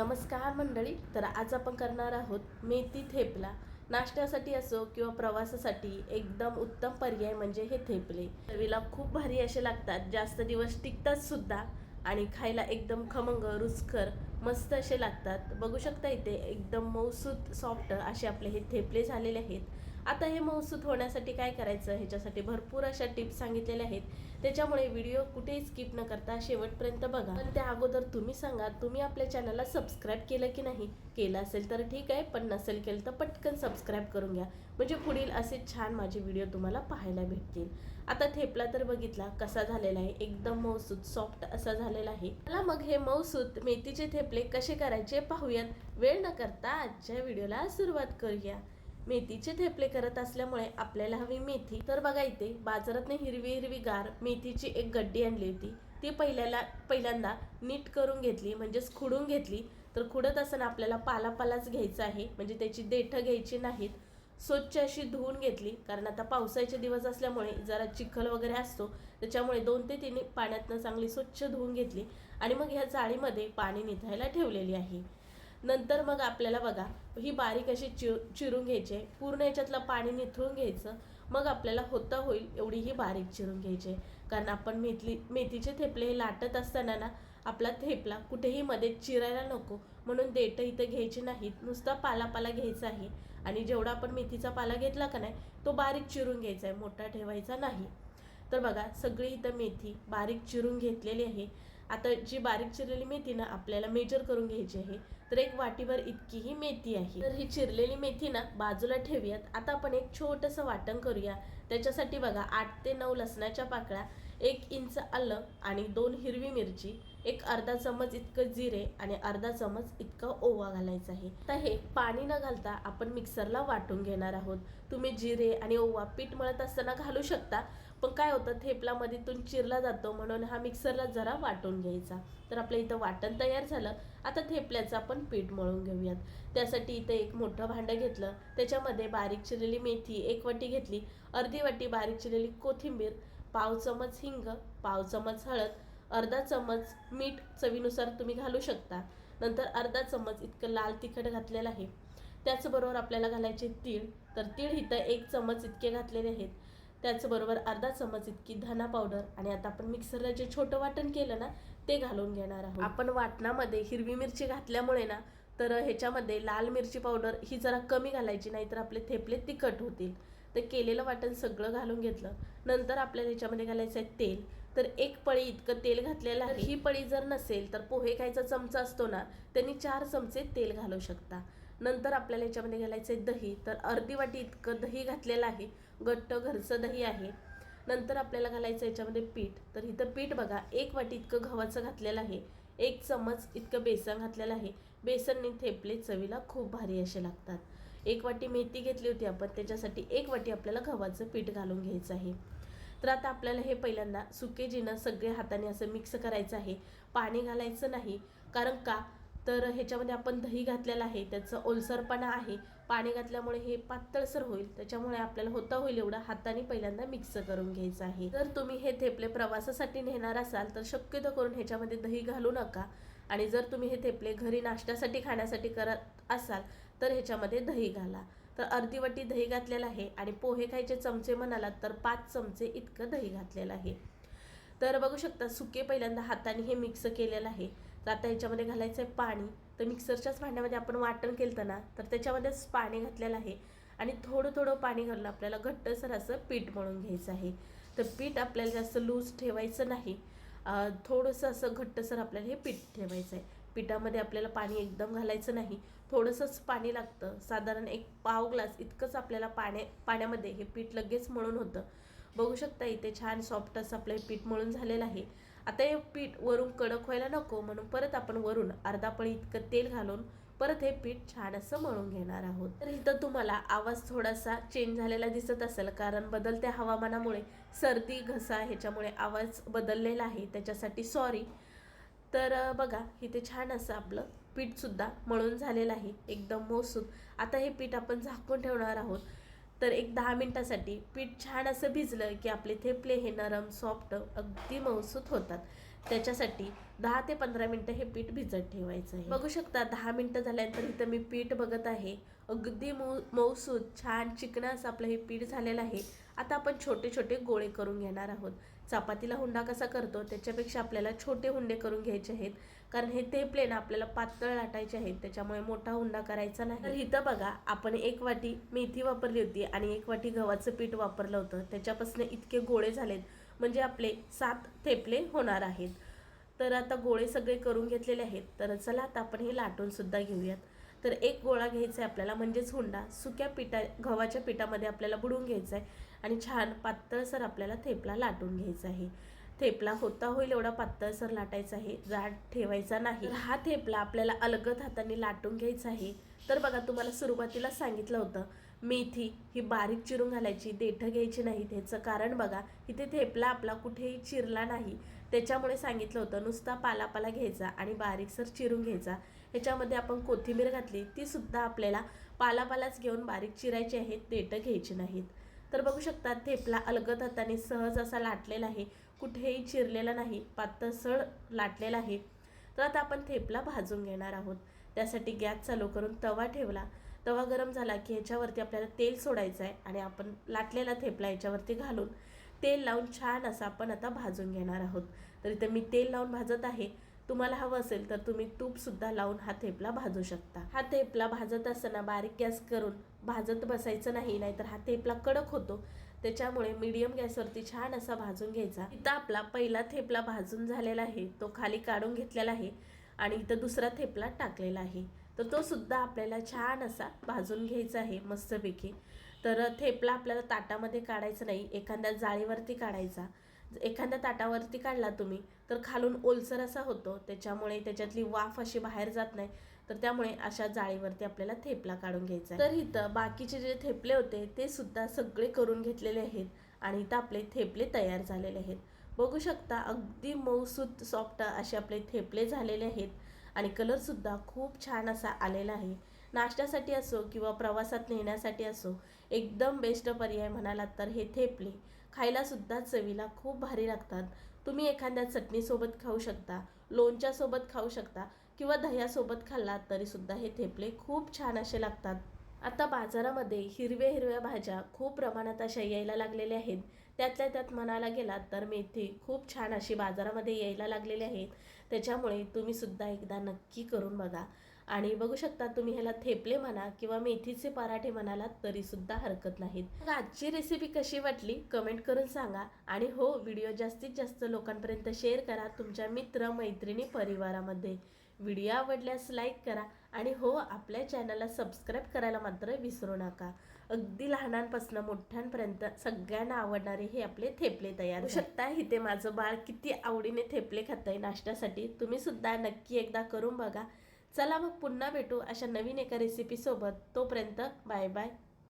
नमस्कार मंडळी तर आज आपण करणार आहोत मेथी थेपला. नाश्त्यासाठी असो किंवा प्रवासासाठी एकदम उत्तम पर्याय म्हणजे हे थेपले. चवीला खूप भारी असे लागतात जास्त दिवस टिकतात सुद्धा आणि खायला एकदम खमंग रुचकर मस्त असे लागतात. बघू शकता इथे एकदम मऊसूत सॉफ्ट असे आपले हे थेपले झालेले आहेत. आता हे मऊसूत होण्यासाठी काय करायचं? ह्याच्यासाठी भरपूर अशा टिप्स सांगितलेल्या आहेत. त्याच्यामुळे व्हिडिओ कुठेही स्किप न करता शेवटपर्यंत बघा. पण त्या अगोदर तुम्ही सांगा तुम्ही आपल्या चॅनलला सबस्क्राईब केलं की नाही? केलं असेल तर ठीक आहे पण नसेल केलं तर पटकन सबस्क्राईब करून घ्या. म्हणजे पुढील असे छान माझे व्हिडिओ तुम्हाला पाहायला भेटतील. आता थेपला तर बघितला कसा झालेला आहे. एकदम मऊसूत सॉफ्ट असा झालेला आहे. मला मग हे मऊसूत मेथीचे थेपले कसे करायचे पाहूयात. वेळ न करता आजच्या व्हिडिओला सुरुवात करूया. मेथीचे थेपले करत असल्यामुळे आपल्याला हवी मेथी. तर बघा इथे बाजारातने हिरवी हिरवी गार मेथीची एक गड्डी आणली होती. ती पहिल्याला पहिल्यांदा नीट करून घेतली म्हणजेच खुडून घेतली. तर खुडत असताना आपल्याला पालापालाच घ्यायचा आहे म्हणजे त्याची देठं घ्यायची नाहीत. स्वच्छ अशी धुवून घेतली कारण आता पावसाचे दिवस असल्यामुळे जरा चिखल वगैरे असतो. त्याच्यामुळे दोन ते तीन पाण्यातनं चांगली स्वच्छ धुवून घेतली. आणि मग ह्या जाळीमध्ये पाणी निथायला ठेवलेली आहे. नंतर मग आपल्याला बघा ही बारीक अशी चि चिरून घ्यायची आहे. पूर्ण याच्यातलं पाणी निथळून घ्यायचं. मग आपल्याला होता होईल एवढी ही बारीक चिरून घ्यायची आहे. कारण आपण मेथली मेथीचे थेपले हे लाटत असताना ना आपला थेपला कुठेही मध्ये चिरायला नको. म्हणून देठं इथं घ्यायची नाहीत. नुसता पालापाला घ्यायचा आहे. आणि जेवढा आपण मेथीचा पाला घेतला का नाही तो बारीक चिरून घ्यायचा आहे. मोठा ठेवायचा नाही. तर बघा सगळी इथं मेथी बारीक चिरून घेतलेली आहे. आता जी बारीक चिरलेली मेथी ना आपल्याला मेजर करून घ्यायची आहे तर एक वाटीभर इतकी ही मेथी आहे. तर ही चिरलेली मेथी ना बाजूला ठेवूयात. आता आपण एक छोटंसं वाटण करूया. त्याच्यासाठी बघा आठ ते नऊ लसणाच्या पाकळ्या एक इंच आलं आणि दोन हिरवी मिरची एक अर्धा चमच इतकं जिरे आणि अर्धा चमच इतकं ओवा घालायचा आहे. आता हे पाणी न घालता आपण मिक्सरला वाटून घेणार आहोत. तुम्ही जिरे आणि ओवा पीठ मळत असताना घालू शकता पण काय होतं थेपला मधीतून चिरला जातो म्हणून हा मिक्सरला जरा वाटून घ्यायचा. तर आपल्या इथं वाटण तयार झालं. आता थेपल्याचं आपण पीठ मळून घेऊयात. त्यासाठी इथं एक मोठं भांडं घेतलं. त्याच्यामध्ये बारीक चिरलेली मेथी एक वाटी घेतली. अर्धी वाटी बारीक चिरलेली कोथिंबीर पाव चमच हिंग पाव चमच हळद अर्धा चमच मीठ चवीनुसार तुम्ही घालू शकता. नंतर अर्धा चमच इतकं लाल तिखट घातलेलं आहे. त्याचबरोबर आपल्याला घालायचे तीळ. तर तीळ इथं एक चमच इतके घातलेले आहेत. त्याचबरोबर अर्धा चमच इतकी धना पावडर आणि आता आपण मिक्सरला जे छोटं वाटण केलं ना ते घालून घेणार आहोत. आपण वाटणामध्ये हिरवी मिरची घातल्यामुळे ना तर ह्याच्यामध्ये लाल मिरची पावडर ही जरा कमी घालायची नाही तर आपले थेपले तिखट होतील. तर केलेलं वाटण सगळं घालून घेतलं. नंतर आपल्याला ह्याच्यामध्ये घालायचं आहे तेल. तर एक पळी इतकं तेल घातलेलं आहे. ही पळी जर नसेल तर पोहे खायचा चमचा असतो ना त्यांनी चार चमचे तेल घालू शकता. नंतर आपल्याला याच्यामध्ये घालायचं आहे दही. तर अर्धी वाटी इतकं दही घातलेलं आहे. घट्ट घरचं दही आहे. नंतर आपल्याला घालायचं याच्यामध्ये पीठ. तर इथं पीठ बघा एक वाटी इतकं गव्हाचं घातलेलं आहे. एक चमच इतकं बेसन घातलेलं आहे. बेसनने थेपले चवीला खूप भारी असे लागतात. एक वाटी मेथी घेतली होती आपण त्याच्यासाठी एक वाटी आपल्याला गव्हाचं पीठ घालून घ्यायचं आहे. तर आता आपल्याला हे पहिल्यांदा सुके जिनं सगळे हाताने असं मिक्स करायचं आहे. पाणी घालायचं नाही. कारण का? तर ह्याच्यामध्ये आपण दही घातलेलं आहे. त्याचं ओलसरपणा आहे. पाणी घातल्यामुळे हे पातळसर होईल. त्याच्यामुळे आपल्याला होता होईल एवढं हाताने पहिल्यांदा मिक्स करून घ्यायचं आहे. जर तुम्ही हे थेपले प्रवासासाठी नेणार असाल तर शक्यतो करून ह्याच्यामध्ये दही घालू नका. आणि जर तुम्ही हे थेपले घरी नाश्त्यासाठी खाण्यासाठी करत असाल तर ह्याच्यामध्ये दही घाला. तर अर्धी वाटी दही घातलेलं आहे आणि पोहे खायचे चमचे म्हणालात तर पाच चमचे इतकं दही घातलेलं आहे. तर बघू शकता सुके पहिल्यांदा हाताने हे मिक्स केलेलं आहे. तर आता ह्याच्यामध्ये घालायचं आहे पाणी. तर मिक्सरच्याच भांड्यामध्ये आपण वाटण केलं ना तर त्याच्यामध्येच पाणी घातलेलं आहे. आणि थोडं थोडं पाणी घालून आपल्याला घट्टसर असं पीठ म्हणून घ्यायचं आहे. तर पीठ आपल्याला जास्त लूज ठेवायचं नाही. थोडंसं असं घट्टसर आपल्याला हे पीठ ठेवायचं आहे पिठामध्ये आपल्याला पाणी एकदम घालायचं नाही. थोडंसंच पाणी लागतं. साधारण एक पाव ग्लास इतकंच आपल्याला पाण्या पाण्यामध्ये हे पीठ लगेच मळून होतं. बघू शकता इथे छान सॉफ्ट असं आपलं हे पीठ मळून झालेलं आहे. आता हे पीठ वरून कडक व्हायला नको म्हणून परत आपण वरून अर्धा पळी इतकं तेल घालून परत हे पीठ छान असं मळून घेणार आहोत. तर इथं तुम्हाला आवाज थोडासा चेंज झालेला दिसत असेल कारण बदलत्या हवामानामुळे सर्दी घसा ह्याच्यामुळे आवाज बदललेला आहे. त्याच्यासाठी सॉरी तर बघा इथे छान असं आपलं पीठसुद्धा मळून झालेलं आहे एकदम मौसूद आता हे पीठ आपण झाकून ठेवणार आहोत. तर एक दहा मिनटासाठी पीठ छान असं भिजलं की आपले थेपले हे नरम सॉफ्ट अगदी मौसूत होतात. त्याच्यासाठी दहा ते पंधरा मिनटं हे पीठ भिजत ठेवायचं आहे. बघू शकता दहा मिनटं झाल्यानंतर इथं मी पीठ बघत आहे. अगदी मऊ मऊसूद छान चिकणं असं आपलं हे पीठ झालेलं आहे. आता आपण छोटे छोटे गोळे करून घेणार आहोत. चपातीला हुंडा कसा करतो त्याच्यापेक्षा आपल्याला छोटे हुंडे करून घ्यायचे आहेत. कारण हे ते प्लेन आपल्याला पातळ लाटायचे आहेत त्याच्यामुळे मोठा हुंडा करायचा नाही. तर इथं बघा आपण एक वाटी मेथी वापरली होती आणि एक वाटी गव्हाचं पीठ वापरलं होतं. त्याच्यापासून इतके गोळे झालेत म्हणजे आपले सात थेपले होणार आहेत. तर आता गोळे सगळे करून घेतलेले आहेत. तर चला आता आपण हे लाटून सुद्धा घेऊयात. तर एक गोळा घ्यायचा आहे आपल्याला म्हणजेच हुंडा. सुक्या पिठा गव्हाच्या पिठामध्ये आपल्याला बुडून घ्यायचा आहे. आणि छान पातळसर आपल्याला थेपला लाटून घ्यायचा आहे. थेपला होता होईल एवढा पातळसर लाटायचा आहे. जाड ठेवायचा नाही. हा थेपला आपल्याला अलगद हाताने लाटून घ्यायचा आहे. तर बघा तुम्हाला सुरुवातीला सांगितलं होतं मेथी ही बारीक चिरून घालायची देठं घ्यायची नाही त्याचं कारण बघा इथे थेपला आपला कुठेही चिरला नाही. त्याच्यामुळे सांगितलं होतं नुसता पालापाला घ्यायचा आणि बारीकसर चिरून घ्यायचा. ह्याच्यामध्ये आपण कोथिंबीर घातली तीसुद्धा आपल्याला पालापालाच घेऊन बारीक चिरायची आहेत देठं घ्यायची नाहीत. तर बघू शकता थेपला अलगद हाताने सहज असा लाटलेला आहे. कुठेही चिरलेला नाही पातळसळ लाटलेला आहे. तर आता आपण थेपला भाजून घेणार आहोत. त्यासाठी गॅस चालू करून तवा ठेवला. तवा गरम झाला की ह्याच्यावरती आपल्याला तेल सोडायचं आहे आणि आपण लाटलेला थेपला ह्याच्यावरती घालून तेल लावून छान असं आपण आता भाजून घेणार आहोत. तर इथं मी तेल लावून भाजत आहे. तुम्हाला हवं असेल तर तुम्ही तूपसुद्धा लावून हा थेपला भाजू शकता. हा थेपला भाजत असताना बारीक गॅस करून भाजत बसायचं नाही नाहीतर हा थेपला कडक होतो. त्याच्यामुळे मीडियम गॅसवरती छान असा भाजून घ्यायचा. इथं आपला पहिला थेपला भाजून झालेला आहे तो खाली काढून घेतलेला आहे आणि इथं दुसरा थेपला टाकलेला आहे. तर तो सुद्धा आपल्याला छान असा भाजून घ्यायचा आहे मस्तपैकी. तर थेपला आपल्याला ताटामध्ये काढायचा नाही एखाद्या जाळीवरती काढायचा. एखाद्या ताटावरती काढला तुम्ही तर खालून ओलसर असा होतो. त्याच्यामुळे त्याच्यातली वाफ अशी बाहेर जात नाही. तर त्यामुळे अशा जाळीवरती आपल्याला थेपला काढून घ्यायचा तर इथं बाकीचे जे थेपले होते ते सुद्धा सगळे करून घेतलेले आहेत आणि इथं आपले थेपले तयार झालेले आहेत. बघू शकता अगदी मऊसूत सॉफ्ट असे आपले थेपले झालेले आहेत आणि कलरसुद्धा खूप छान असा आलेला आहे. नाश्त्यासाठी असो किंवा प्रवासात नेण्यासाठी असो एकदम बेस्ट पर्याय म्हणालात तर हे थेपले. खायलासुद्धा चवीला खूप भारी लागतात. तुम्ही एखाद्या चटणीसोबत खाऊ शकता लोणच्यासोबत खाऊ शकता किंवा दह्यासोबत खाल्लात तरीसुद्धा हे थेपले खूप छान असे लागतात. आता बाजारामध्ये हिरव्या हिरव्या भाज्या खूप प्रमाणात अशा यायला लागलेल्या आहेत. त्यातल्या त्यात म्हणायला गेलात तर मेथी खूप छान अशी बाजारामध्ये यायला लागलेली आहेत. त्याच्यामुळे तुम्ही सुद्धा एकदा नक्की करून बघा. आणि बघू शकता तुम्ही ह्याला थेपले म्हणा किंवा मेथीचे पराठे म्हणाला तरी सुद्धा हरकत नाहीत. आजची रेसिपी कशी वाटली? कमेंट करून सांगा. आणि हो व्हिडिओ जास्तीत जास्त लोकांपर्यंत शेअर करा तुमच्या मित्र मैत्रिणी परिवारामध्ये. व्हिडिओ आवडल्यास लाईक करा आणि हो आपल्या चॅनलला सबस्क्राईब करायला मात्र विसरू नका. अगदी लहानांपासून मोठ्यांपर्यंत सगळ्यांना आवडणारे हे आपले थेपले तयार होऊ शकता इथे माझं बाळ किती आवडीने थेपले खात आहे नाश्त्यासाठी? तुम्ही सुद्धा नक्की एकदा करून बघा. चला मग पुन्हा भेटू अशा नवीन एका रेसिपीसोबत तोपर्यंत बाय बाय.